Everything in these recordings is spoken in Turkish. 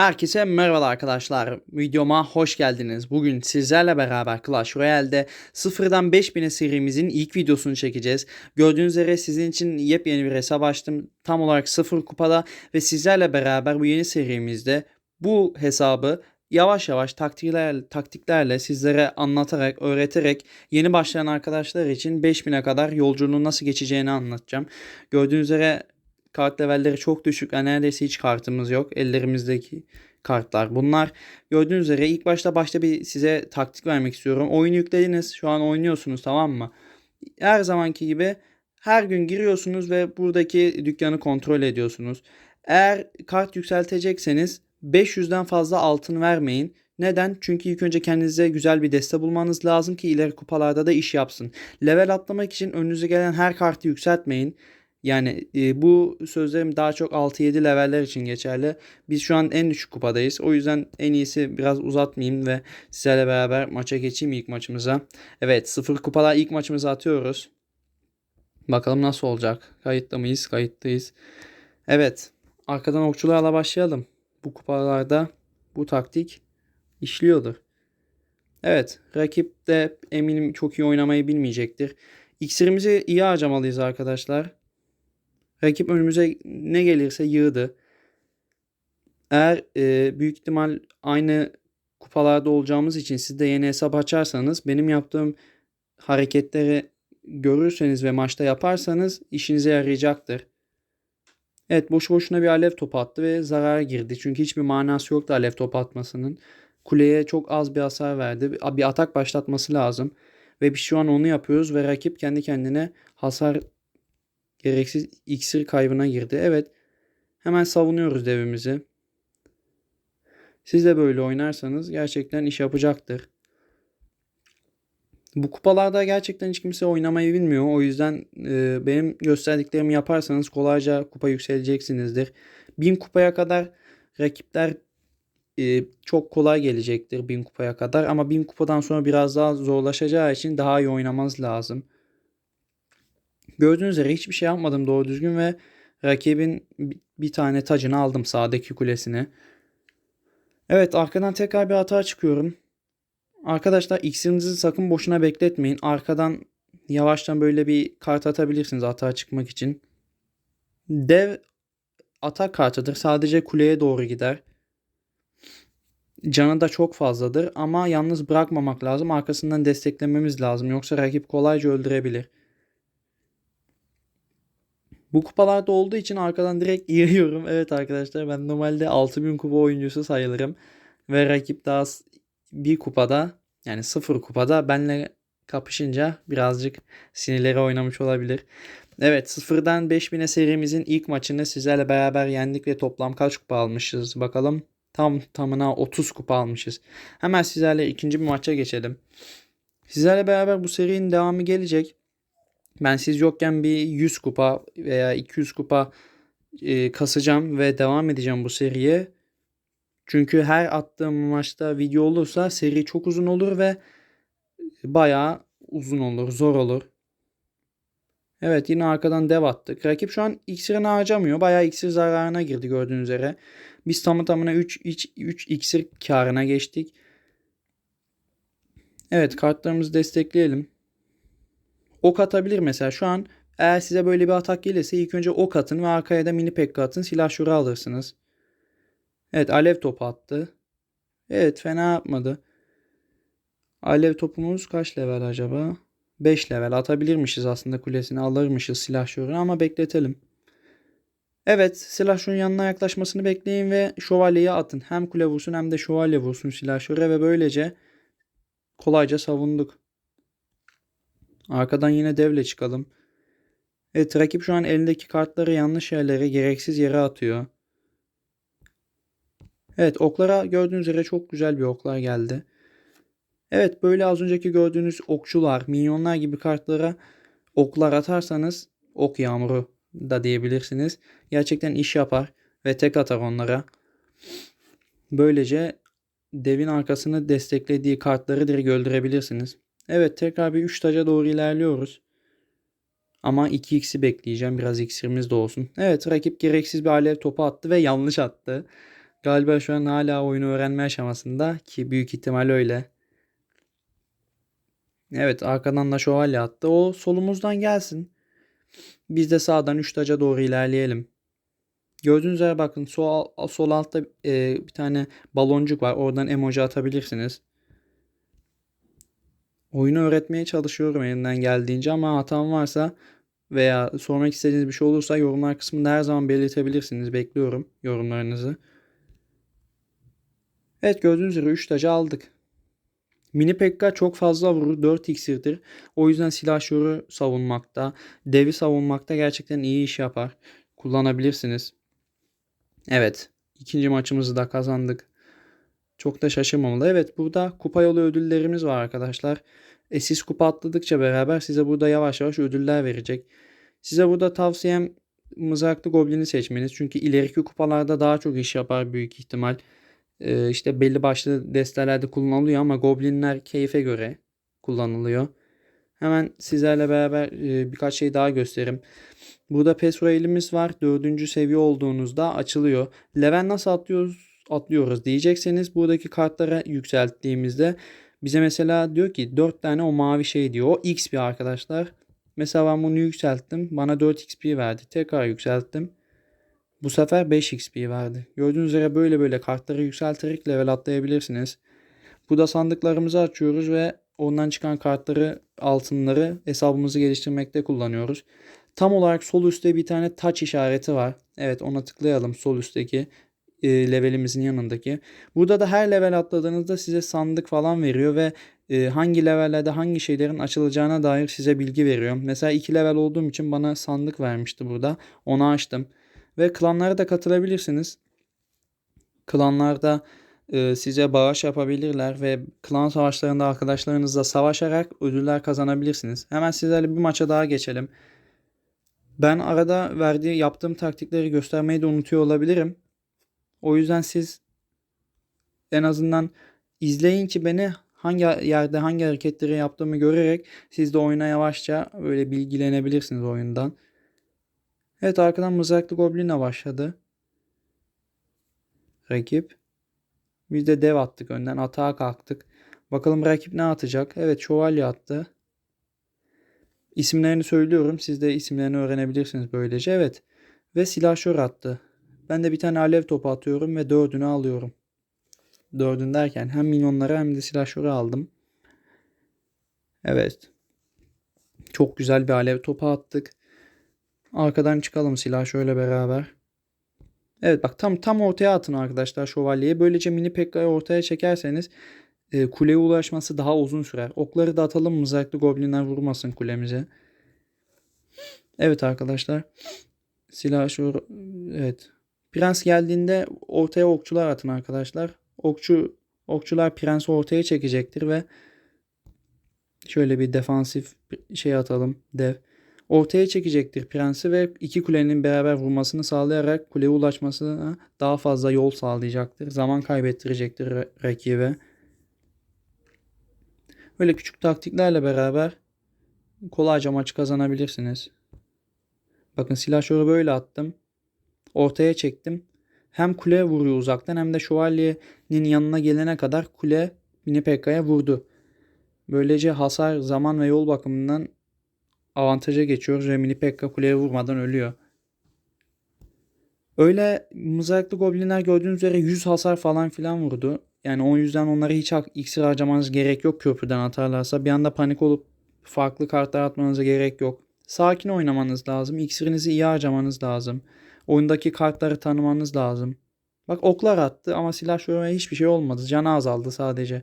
Herkese merhaba arkadaşlar. Videoma hoş geldiniz. Bugün sizlerle beraber Clash Royale'de sıfırdan 5000'e serimizin ilk videosunu çekeceğiz. Gördüğünüz üzere sizin için yepyeni bir hesap açtım. Tam olarak sıfır kupada ve sizlerle beraber bu yeni serimizde bu hesabı yavaş yavaş taktikler, taktiklerle sizlere anlatarak, öğreterek yeni başlayan arkadaşlar için 5000'e kadar yolculuğun nasıl geçeceğini anlatacağım. Gördüğünüz üzere kart levelleri çok düşük. Yani neredeyse hiç kartımız yok. Ellerimizdeki kartlar bunlar. Gördüğünüz üzere ilk başta başta bir size taktik vermek istiyorum. Oyunu yüklediniz. Şu an oynuyorsunuz tamam mı? Her zamanki gibi her gün giriyorsunuz ve buradaki dükkanı kontrol ediyorsunuz. Eğer kart yükseltecekseniz 500'den fazla altın vermeyin. Neden? Çünkü ilk önce kendinize güzel bir deste bulmanız lazım ki ileri kupalarda da iş yapsın. Level atlamak için önünüze gelen her kartı yükseltmeyin. Yani e, bu sözlerim daha çok 6-7 leveller için geçerli. Biz şu an en düşük kupadayız. O yüzden en iyisi biraz uzatmayayım ve sizlerle beraber maça geçeyim ilk maçımıza. Evet 0 kupalar ilk maçımızı atıyoruz. Bakalım nasıl olacak. Kayıtlı mıyız? Kayıttayız. Evet. Arkadan okçularla başlayalım. Bu kupalarda bu taktik işliyordur. Evet. Rakip de eminim çok iyi oynamayı bilmeyecektir. İksirimizi iyi harcamalıyız arkadaşlar. Rakip önümüze ne gelirse yığdı. Eğer e, büyük ihtimal aynı kupalarda olacağımız için siz de yeni hesap açarsanız benim yaptığım hareketleri görürseniz ve maçta yaparsanız işinize yarayacaktır. Evet boş boşuna bir alev topu attı ve zarara girdi. Çünkü hiçbir manası yoktu alev topu atmasının. Kuleye çok az bir hasar verdi. Bir atak başlatması lazım. Ve biz şu an onu yapıyoruz ve rakip kendi kendine hasar gereksiz iksir kaybına girdi. Evet. Hemen savunuyoruz devimizi. Siz de böyle oynarsanız gerçekten iş yapacaktır. Bu kupalarda gerçekten hiç kimse oynamayı bilmiyor. O yüzden e, benim gösterdiklerimi yaparsanız kolayca kupa yükseleceksinizdir. 1000 kupaya kadar rakipler e, çok kolay gelecektir 1000 kupaya kadar. Ama 1000 kupadan sonra biraz daha zorlaşacağı için daha iyi oynamanız lazım. Gördüğünüz üzere hiçbir şey yapmadım doğru düzgün ve rakibin bir tane tacını aldım sağdaki kulesini. Evet arkadan tekrar bir hata çıkıyorum. Arkadaşlar iksirinizi sakın boşuna bekletmeyin. Arkadan yavaştan böyle bir kart atabilirsiniz hata çıkmak için. Dev atak kartıdır. Sadece kuleye doğru gider. Canı da çok fazladır ama yalnız bırakmamak lazım. Arkasından desteklememiz lazım. Yoksa rakip kolayca öldürebilir. Bu kupalarda olduğu için arkadan direkt yığıyorum. Evet arkadaşlar ben normalde 6000 kupa oyuncusu sayılırım. Ve rakip daha bir kupada yani sıfır kupada benle kapışınca birazcık sinirleri oynamış olabilir. Evet sıfırdan 5000'e serimizin ilk maçını sizlerle beraber yendik ve toplam kaç kupa almışız bakalım. Tam tamına 30 kupa almışız. Hemen sizlerle ikinci bir maça geçelim. Sizlerle beraber bu serinin devamı gelecek. Ben siz yokken bir 100 kupa veya 200 kupa e, kasacağım ve devam edeceğim bu seriye. Çünkü her attığım maçta video olursa seri çok uzun olur ve bayağı uzun olur, zor olur. Evet yine arkadan dev attık. Rakip şu an iksirini harcamıyor. Bayağı iksir zararına girdi gördüğünüz üzere. Biz tamı tamına 3, 3, 3 iksir karına geçtik. Evet kartlarımızı destekleyelim ok atabilir mesela. Şu an eğer size böyle bir atak gelirse ilk önce ok atın ve arkaya da mini pekka atın. Silah şura alırsınız. Evet alev topu attı. Evet fena yapmadı. Alev topumuz kaç level acaba? 5 level atabilirmişiz aslında kulesini alırmışız silah şurunu ama bekletelim. Evet silah şunun yanına yaklaşmasını bekleyin ve şövalyeyi atın. Hem kule vursun hem de şövalye vursun silah şuraya ve böylece kolayca savunduk. Arkadan yine devle çıkalım. Evet rakip şu an elindeki kartları yanlış yerlere gereksiz yere atıyor. Evet oklara gördüğünüz üzere çok güzel bir oklar geldi. Evet böyle az önceki gördüğünüz okçular, minyonlar gibi kartlara oklar atarsanız ok yağmuru da diyebilirsiniz. Gerçekten iş yapar ve tek atar onlara. Böylece devin arkasını desteklediği kartları direkt öldürebilirsiniz. Evet tekrar bir 3 taca doğru ilerliyoruz. Ama 2x'i bekleyeceğim. Biraz iksirimiz de olsun. Evet rakip gereksiz bir alev topu attı ve yanlış attı. Galiba şu an hala oyunu öğrenme aşamasında ki büyük ihtimal öyle. Evet arkadan da şövalye attı. O solumuzdan gelsin. Biz de sağdan 3 taca doğru ilerleyelim. Gördüğünüz üzere bakın sol, sol altta e, bir tane baloncuk var. Oradan emoji atabilirsiniz. Oyunu öğretmeye çalışıyorum elinden geldiğince ama hatam varsa veya sormak istediğiniz bir şey olursa yorumlar kısmında her zaman belirtebilirsiniz. Bekliyorum yorumlarınızı. Evet gördüğünüz üzere 3 tacı aldık. Mini Pekka çok fazla vurur. 4 iksirdir. O yüzden silahşörü savunmakta, devi savunmakta gerçekten iyi iş yapar. Kullanabilirsiniz. Evet. ikinci maçımızı da kazandık. Çok da şaşırmamalı. Evet burada kupa yolu ödüllerimiz var arkadaşlar. E, siz kupa atladıkça beraber size burada yavaş yavaş ödüller verecek. Size burada tavsiyem mızraklı goblini seçmeniz. Çünkü ileriki kupalarda daha çok iş yapar büyük ihtimal. Ee, işte belli başlı destelerde kullanılıyor ama goblinler keyfe göre kullanılıyor. Hemen sizlerle beraber e, birkaç şey daha göstereyim. Burada Pesrail'imiz var. Dördüncü seviye olduğunuzda açılıyor. Level nasıl atlıyoruz? Atlıyoruz diyecekseniz buradaki kartlara yükselttiğimizde bize mesela diyor ki 4 tane o mavi şey diyor. O XP arkadaşlar. Mesela ben bunu yükselttim. Bana 4 XP verdi. Tekrar yükselttim. Bu sefer 5 XP verdi. Gördüğünüz üzere böyle böyle kartları yükselterek level atlayabilirsiniz. Burada sandıklarımızı açıyoruz ve ondan çıkan kartları, altınları hesabımızı geliştirmekte kullanıyoruz. Tam olarak sol üstte bir tane touch işareti var. Evet ona tıklayalım sol üstteki e, levelimizin yanındaki. Burada da her level atladığınızda size sandık falan veriyor ve e, hangi levellerde hangi şeylerin açılacağına dair size bilgi veriyor. Mesela 2 level olduğum için bana sandık vermişti burada. Onu açtım. Ve klanlara da katılabilirsiniz. Klanlarda e, size bağış yapabilirler ve klan savaşlarında arkadaşlarınızla savaşarak ödüller kazanabilirsiniz. Hemen sizlerle bir maça daha geçelim. Ben arada verdiği yaptığım taktikleri göstermeyi de unutuyor olabilirim. O yüzden siz en azından izleyin ki beni hangi yerde hangi hareketleri yaptığımı görerek siz de oyuna yavaşça böyle bilgilenebilirsiniz oyundan. Evet arkadan mızraklı goblinle başladı. Rakip. Biz de dev attık önden. Atağa kalktık. Bakalım rakip ne atacak? Evet şövalye attı. İsimlerini söylüyorum. Siz de isimlerini öğrenebilirsiniz böylece. Evet. Ve silahşör attı. Ben de bir tane alev topu atıyorum ve dördünü alıyorum. Dördün derken hem minyonları hem de silahşörü aldım. Evet. Çok güzel bir alev topu attık. Arkadan çıkalım silah şöyle beraber. Evet bak tam tam ortaya atın arkadaşlar şövalyeyi. Böylece mini Pekka'yı ortaya çekerseniz e, kuleye ulaşması daha uzun sürer. Okları da atalım mızraklı goblinler vurmasın kulemize. Evet arkadaşlar. Silah şu evet. Prens geldiğinde ortaya okçular atın arkadaşlar. Okçu okçular prensi ortaya çekecektir ve şöyle bir defansif şey atalım dev ortaya çekecektir prensi ve iki kulenin beraber vurmasını sağlayarak kuleye ulaşmasına daha fazla yol sağlayacaktır. Zaman kaybettirecektir rakibe. Böyle küçük taktiklerle beraber kolayca maçı kazanabilirsiniz. Bakın silahşörü böyle attım. Ortaya çektim. Hem kule vuruyor uzaktan hem de şövalyenin yanına gelene kadar kule Pekka'ya vurdu. Böylece hasar, zaman ve yol bakımından avantaja geçiyoruz ve Mini Pekka kuleye vurmadan ölüyor. Öyle mızraklı goblinler gördüğünüz üzere 100 hasar falan filan vurdu. Yani o yüzden onlara hiç iksir harcamanız gerek yok köprüden atarlarsa. Bir anda panik olup farklı kartlar atmanıza gerek yok. Sakin oynamanız lazım. İksirinizi iyi harcamanız lazım. Oyundaki kartları tanımanız lazım. Bak oklar attı ama silah şöyle hiçbir şey olmadı. Canı azaldı sadece.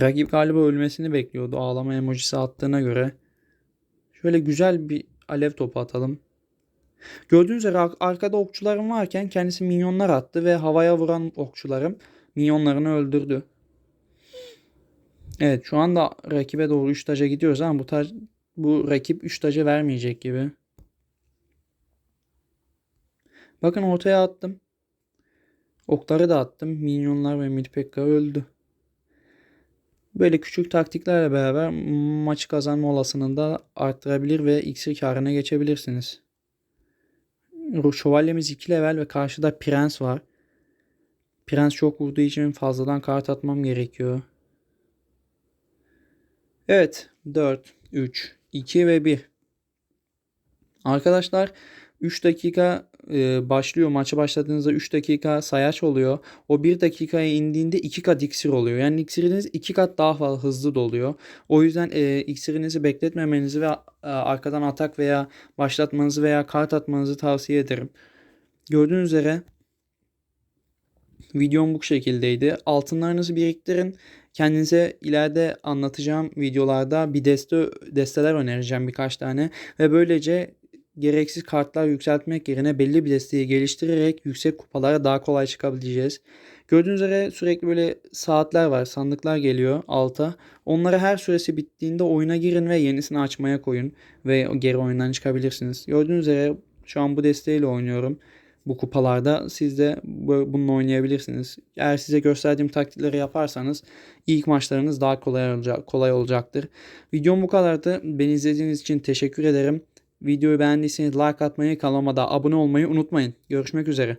Rakip galiba ölmesini bekliyordu ağlama emojisi attığına göre. Şöyle güzel bir alev topu atalım. Gördüğünüz üzere arkada okçularım varken kendisi minyonlar attı ve havaya vuran okçularım minyonlarını öldürdü. Evet şu anda rakibe doğru 3 taca gidiyoruz ama bu, tac, bu rakip 3 taca vermeyecek gibi. Bakın ortaya attım. Okları da attım. Minyonlar ve Milpekka öldü. Böyle küçük taktiklerle beraber maçı kazanma olasılığını da arttırabilir ve iksir karına geçebilirsiniz. Şövalyemiz 2 level ve karşıda prens var. Prens çok vurduğu için fazladan kart atmam gerekiyor. Evet. 4, 3, 2 ve 1. Arkadaşlar 3 dakika e, başlıyor. Maça başladığınızda 3 dakika sayaç oluyor. O 1 dakikaya indiğinde 2 kat iksir oluyor. Yani iksiriniz 2 kat daha fazla hızlı doluyor. O yüzden e, iksirinizi bekletmemenizi ve e, arkadan atak veya başlatmanızı veya kart atmanızı tavsiye ederim. Gördüğünüz üzere videom bu şekildeydi. Altınlarınızı biriktirin. Kendinize ileride anlatacağım videolarda bir deste desteler önereceğim birkaç tane ve böylece gereksiz kartlar yükseltmek yerine belli bir desteği geliştirerek yüksek kupalara daha kolay çıkabileceğiz. Gördüğünüz üzere sürekli böyle saatler var, sandıklar geliyor alta. Onlara her süresi bittiğinde oyuna girin ve yenisini açmaya koyun ve geri oyundan çıkabilirsiniz. Gördüğünüz üzere şu an bu desteğiyle oynuyorum bu kupalarda siz de bununla oynayabilirsiniz. Eğer size gösterdiğim taktikleri yaparsanız ilk maçlarınız daha kolay olacak, kolay olacaktır. Videom bu kadardı. Beni izlediğiniz için teşekkür ederim. Videoyu beğendiyseniz like atmayı, kanalıma da abone olmayı unutmayın. Görüşmek üzere.